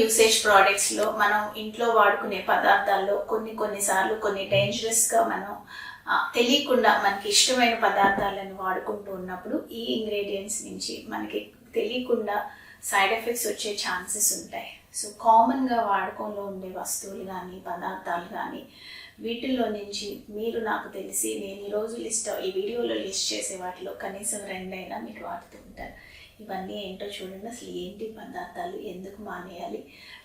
Usage ప్రోడక్ట్స్లో మనం ఇంట్లో వాడుకునే పదార్థాల్లో కొన్ని కొన్నిసార్లు కొన్ని డేంజరస్గా మనం తెలియకుండా మనకి ఇష్టమైన పదార్థాలను వాడుకుంటూ ఉన్నప్పుడు ఈ ఇంగ్రీడియంట్స్ నుంచి మనకి తెలియకుండా సైడ్ ఎఫెక్ట్స్ వచ్చే ఛాన్సెస్ ఉంటాయి. సో కామన్గా వాడకంలో ఉండే వస్తువులు కానీ పదార్థాలు కానీ వీటిల్లో నుంచి మీరు నాకు తెలిసి నేను ఈరోజు లిస్ట్ ఈ వీడియోలో లిస్ట్ చేసే వాటిలో కనీసం రెండైనా మీరు వాడుతూ ఉంటారు. ఇవన్నీ ఏంటో చూడండి. అసలు ఏంటి పదార్థాలు? ఎందుకు మానేయాలి?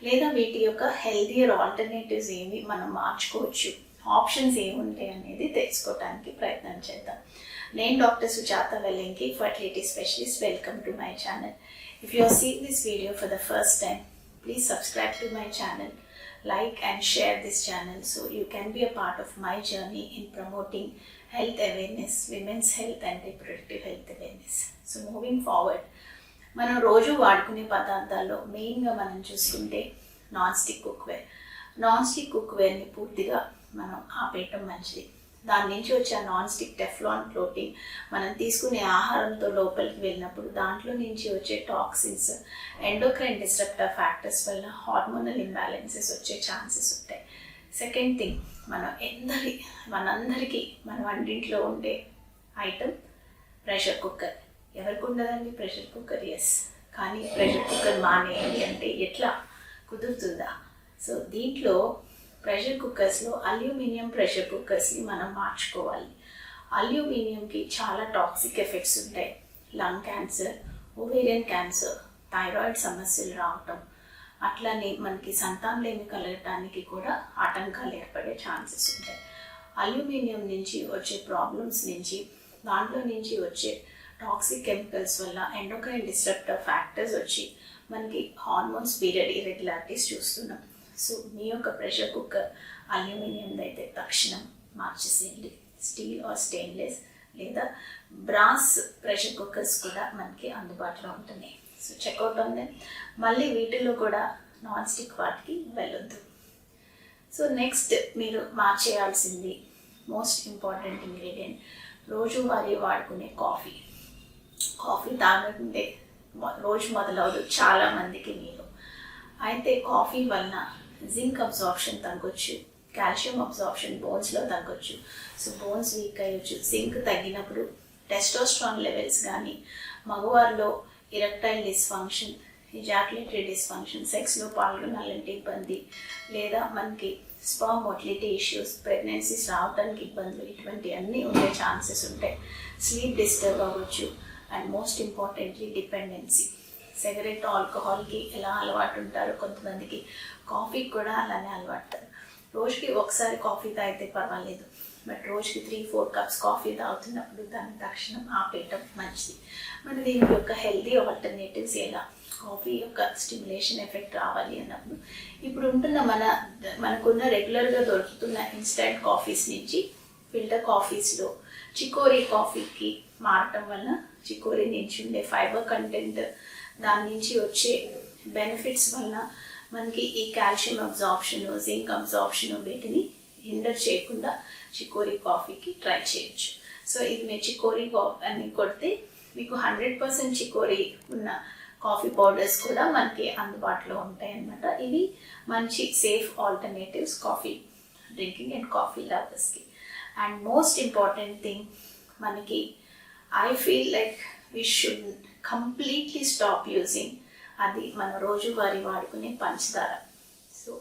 లేదా వీటి యొక్క హెల్తీయర్ ఆల్టర్నేటివ్స్ ఏమి మనం మార్చుకోవచ్చు? ఆప్షన్స్ ఏముంటాయి అనేది తెలుసుకోవడానికి ప్రయత్నం చేద్దాం. నేను doctor Sujatha Vellinki fertility specialist. Welcome to my channel. If you are this video for the first time please subscribe to my channel like and share this channel so you can be a part of my journey in promoting health awareness, women's health and reproductive health awareness. So moving forward, మనం రోజు వాడుకునే పదార్థాల్లో మెయిన్గా మనం చూసుకుంటే non stick cookware. Non stick కుక్వేర్ని పూర్తిగా మనం ఆపేయటం మంచిది. దాని నుంచి వచ్చే ఆ నాన్ స్టిక్ టెఫ్లాన్ ప్రోటీన్ మనం తీసుకునే ఆహారంతో లోపలికి వెళ్ళినప్పుడు దాంట్లో నుంచి వచ్చే టాక్సిన్స్ ఎండోక్రైన్ డిస్ట్రప్టర్ ఫ్యాక్టర్స్ వల్ల హార్మోనల్ ఇంబ్యాలెన్సెస్ వచ్చే ఛాన్సెస్ ఉంటాయి. సెకండ్ థింగ్ మనం ఎందరి మనందరికీ మన వంటింట్లో ఉండే ఐటమ్ ప్రెషర్ కుక్కర్. ఎవరికి ఉండదండి? ప్రెషర్ కుక్కర్ ఎస్ కానీ ప్రెషర్ కుక్కర్ మానేయండి అంటే ఎట్లా? కుదురుతుందా? సో దీంట్లో ప్రెషర్ కుక్కర్స్లో అల్యూమినియం ప్రెషర్ కుక్కర్స్ని మనం మార్చుకోవాలి. అల్యూమినియంకి చాలా టాక్సిక్ ఎఫెక్ట్స్ ఉంటాయి. Lung cancer ovarian cancer thyroid సమస్యలు రావటం అట్లానే మనకి సంతానలేమి కలగటానికి కూడా ఆటంకాలు ఏర్పడే ఛాన్సెస్ ఉంటాయి. అల్యూమినియం నుంచి వచ్చే ప్రాబ్లమ్స్ నుంచి దాంట్లో నుంచి వచ్చే టాక్సిక్ కెమికల్స్ వల్ల ఎండోక్రైన్ డిస్ట్రప్టర్ ఫ్యాక్టర్స్ వచ్చి మనకి హార్మోన్స్ పీరియడ్ ఇరెగ్యులారిటీస్ చూస్తున్నాం. సో మీ యొక్క ప్రెషర్ కుక్కర్ అల్యూమినియం అయితే తక్షణం మార్చేసేయండి. స్టీల్ ఆర్ స్టెయిన్లెస్ లేదా బ్రాస్ ప్రెషర్ కుక్కర్స్ కూడా మనకి అందుబాటులో ఉంటున్నాయి. సో చెక్అవుట్ ఉంది మళ్ళీ వీటిలో కూడా నాన్ స్టిక్ వాటికి వెళ్ళొద్దు. సో నెక్స్ట్ మీరు మార్చేయాల్సింది మోస్ట్ ఇంపార్టెంట్ ఇంగ్రీడియంట్ రోజువారీ వాడుకునే కాఫీ కాఫీ తాగకుంటే రోజు మొదలవదు చాలా మందికి మీరు అయితే కాఫీ వలన జింక్ అబ్జార్ప్షన్ తగ్గొచ్చు కాల్షియం అబ్జార్ప్షన్ బోన్స్లో తగ్గొచ్చు. సో బోన్స్ వీక్ అయ్యొచ్చు. జింక్ తగ్గినప్పుడు టెస్టోస్ట్రాన్ లెవెల్స్ కానీ మగవారిలో ఇరక్టైల్ డిస్ఫంక్షన్ ఇజాక్యులేటరీ డిస్ఫంక్షన్ సెక్స్లో పాల్గొనాలంటే ఇబ్బంది. లేదా మనకి స్పర్మ్ మొటిలిటీ ఇష్యూస్ ప్రెగ్నెన్సీస్ రావడానికి ఇబ్బందులు ఇటువంటి అన్నీ ఉండే ఛాన్సెస్ ఉంటాయి. స్లీప్ డిస్టర్బ్ అవ్వచ్చు and most importantly dependency cigarette ఆల్కహాల్కి ఎలా అలవాటు ఉంటారో కొంతమందికి కాఫీకి కూడా అలానే అలవాటు. రోజుకి ఒకసారి కాఫీ తాగితే పర్వాలేదు. బట్ రోజుకి త్రీ ఫోర్ కప్స్ కాఫీ తాగుతున్నప్పుడు దాన్ని తక్షణం ఆపేయటం మంచిది. మరి దీని యొక్క హెల్దీ ఆల్టర్నేటివ్స్ ఎలా? కాఫీ యొక్క స్టిమ్యులేషన్ ఎఫెక్ట్ రావాలి అన్నప్పుడు ఇప్పుడు ఉంటున్న మన మనకున్న రెగ్యులర్గా దొరుకుతున్న ఇన్స్టంట్ కాఫీస్ నుంచి ఫిల్టర్ కాఫీస్లో చికోరీ కాఫీకి మారటం వలన చికోరి నుంచి ఉండే ఫైబర్ కంటెంట్ దాని నుంచి వచ్చే బెనిఫిట్స్ వలన మనకి ఈ కాల్షియం అబ్జార్ప్షన్ జింక్ అబ్జార్ప్షన్ వీటిని హిండర్ చేయకుండా చికోరి కాఫీకి ట్రై చేయొచ్చు. సో ఇది మీరు చికోరీ కాఫీ అని కొడితే మీకు హండ్రెడ్ పర్సెంట్ చికోరీ ఉన్న కాఫీ పౌడర్స్ కూడా మనకి అందుబాటులో ఉంటాయి అన్నమాట ఇవి మంచి safe alternatives coffee drinking and coffee లవర్స్కి and most important thing మనకి I feel like we should completely stop using అది మన రోజువారీ వాడుకునే పంచదార. సో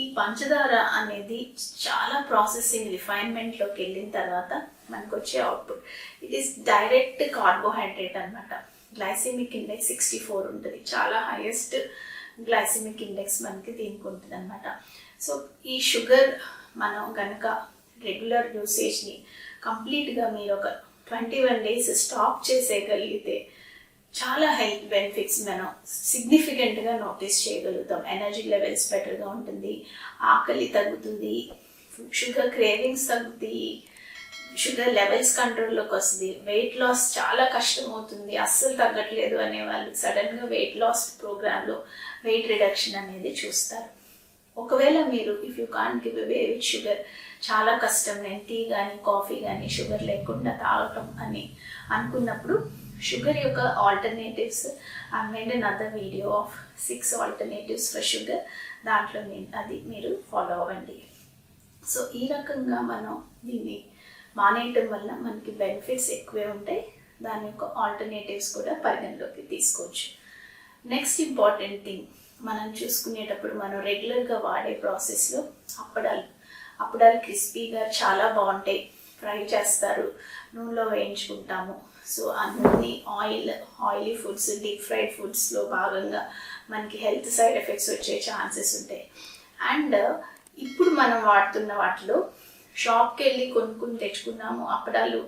ఈ పంచదార అనేది చాలా ప్రాసెసింగ్ రిఫైన్మెంట్లోకి వెళ్ళిన తర్వాత మనకు వచ్చే output it is direct carbohydrate అనమాట గ్లైసిమిక్ ఇండెక్స్ సిక్స్టీ ఫోర్ ఉంటుంది. చాలా హైయెస్ట్ గ్లైసిమిక్ ఇండెక్స్ మనకి దీనికి ఉంటుంది అనమాట సో ఈ షుగర్ మనం కనుక రెగ్యులర్ యూసేజ్ని కంప్లీట్గా మీరు ఒక ట్వంటీ వన్ డేస్ స్టాప్ చేసేయగలిగితే చాలా హెల్త్ బెనిఫిట్స్ మనం సిగ్నిఫికెంట్గా నోటీస్ చేయగలుగుతాం. ఎనర్జీ లెవెల్స్ బెటర్గా ఉంటుంది. ఆకలి తగ్గుతుంది. షుగర్ క్రేవింగ్స్ తగ్గుతాయి షుగర్ లెవెల్స్ కంట్రోల్లోకి వస్తుంది. వెయిట్ లాస్ చాలా కష్టం అవుతుంది అస్సలు తగ్గట్లేదు అనే వాళ్ళు సడన్గా వెయిట్ లాస్ ప్రోగ్రాంలో వెయిట్ రిడక్షన్ అనేది చూస్తారు. ఒకవేళ మీరు if you can give away with sugar చాలా కష్టం. నేను టీ కానీ కాఫీ కానీ షుగర్ లేకుండా తాగటం అని అనుకున్నప్పుడు షుగర్ యొక్క alternatives I made another video of six alternatives for sugar దాంట్లో నేను అది మీరు ఫాలో అవ్వండి. సో ఈ రకంగా మనం దీన్ని మానేయటం వల్ల మనకి బెనిఫిట్స్ ఎక్కువే ఉంటాయి. దాని యొక్క ఆల్టర్నేటివ్స్ కూడా పరిగణలోకి తీసుకోవచ్చు. నెక్స్ట్ ఇంపార్టెంట్ థింగ్ మనం చూసుకునేటప్పుడు మనం రెగ్యులర్గా వాడే ప్రాసెస్లో అప్పడాలు. అప్పడాలు క్రిస్పీగా చాలా బాగుంటాయి. ఫ్రై చేస్తారు. నూనెలో వేయించుకుంటాము. సో అన్ని oil oily foods deep fried ఫుడ్స్లో భాగంగా మనకి హెల్త్ సైడ్ ఎఫెక్ట్స్ వచ్చే ఛాన్సెస్ ఉంటాయి. అండ్ ఇప్పుడు మనం వాడుతున్న వాటిలో షాప్కి వెళ్ళి కొనుక్కుని తెచ్చుకున్నాము అప్పడాలు.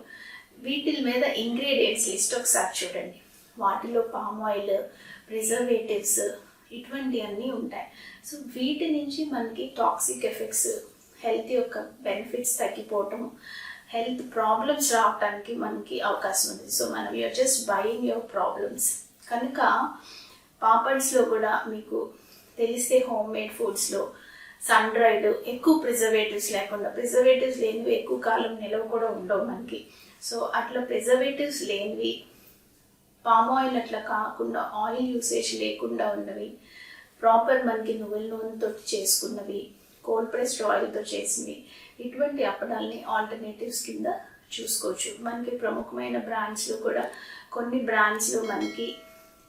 వీటి మీద ఇంగ్రీడియంట్స్ లిస్ట్ ఒకసారి చూడండి. వాటిలో పామ్ ఆయిల్ ప్రిజర్వేటివ్స్ ఇటువంటివన్నీ ఉంటాయి. సో వీటి నుంచి మనకి టాక్సిక్ ఎఫెక్ట్స్ హెల్త్ యొక్క బెనిఫిట్స్ తగ్గిపోవటం హెల్త్ ప్రాబ్లమ్స్ రావడానికి మనకి అవకాశం ఉంది. సో మనం you are just buying your problems కనుక పాపడ్స్లో కూడా మీకు తెలిస్తే హోమ్ మేడ్ ఫుడ్స్లో సన్ డ్రైడ్ ఎక్కువ ప్రిజర్వేటివ్స్ లేకుండా ప్రిజర్వేటివ్స్ లేనివి ఎక్కువ కాలం నిలవ కూడా ఉండవు మనకి. సో అట్లా ప్రిజర్వేటివ్స్ లేనివి పామ్ ఆయిల్ అట్లా కాకుండా ఆయిల్ యూసేజ్ లేకుండా ఉన్నవి ప్రాపర్ మనకి నువ్వుల నూనెతో చేసుకున్నవి కోల్డ్ ప్రెస్డ్ ఆయిల్తో చేసినవి ఇటువంటి అప్పడాల్ని ఆల్టర్నేటివ్స్ కింద చూసుకోవచ్చు. మనకి ప్రముఖమైన బ్రాండ్స్లో కూడా కొన్ని బ్రాండ్స్లో మనకి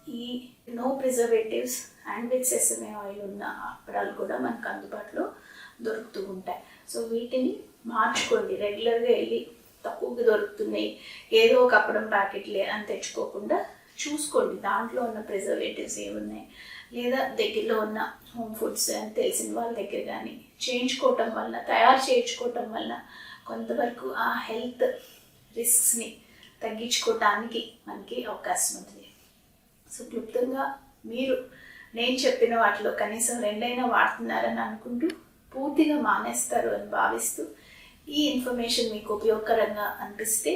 ఈ no preservatives and with sesame oil ఉన్న అప్పడాలు కూడా మనకు అందుబాటులో దొరుకుతూ ఉంటాయి. సో వీటిని మార్చుకోండి. రెగ్యులర్గా వెళ్ళి తక్కువగా దొరుకుతున్నాయి. ఏదో ఒక అప్పడం ప్యాకెట్లే అని తెచ్చుకోకుండా చూసుకోండి. దాంట్లో ఉన్న ప్రిజర్వేటివ్స్ ఏమున్నాయి? లేదా దగ్గరలో ఉన్న హోమ్ ఫుడ్స్ అని తెలిసిన వాళ్ళ దగ్గర కానీ చేయించుకోవటం వల్ల తయారు చేయించుకోవటం వల్ల కొంతవరకు ఆ హెల్త్ రిస్క్స్ని తగ్గించుకోవటానికి మనకి అవకాశం ఉంటుంది సో క్లుప్తంగా మీరు నేను చెప్పిన వాటిలో కనీసం రెండైనా వాడుతున్నారని అనుకుంటూ పూర్తిగా మానేస్తారు అని భావిస్తూ ఈ ఇన్ఫర్మేషన్ మీకు ఉపయోగకరంగా అనిపిస్తే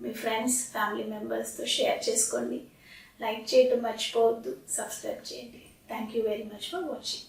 మీ ఫ్రెండ్స్ ఫ్యామిలీ మెంబర్స్తో షేర్ చేసుకోండి. లైక్ చేయటం మర్చిపోవద్దు సబ్స్క్రైబ్ చేయండి. Thank you very much for watching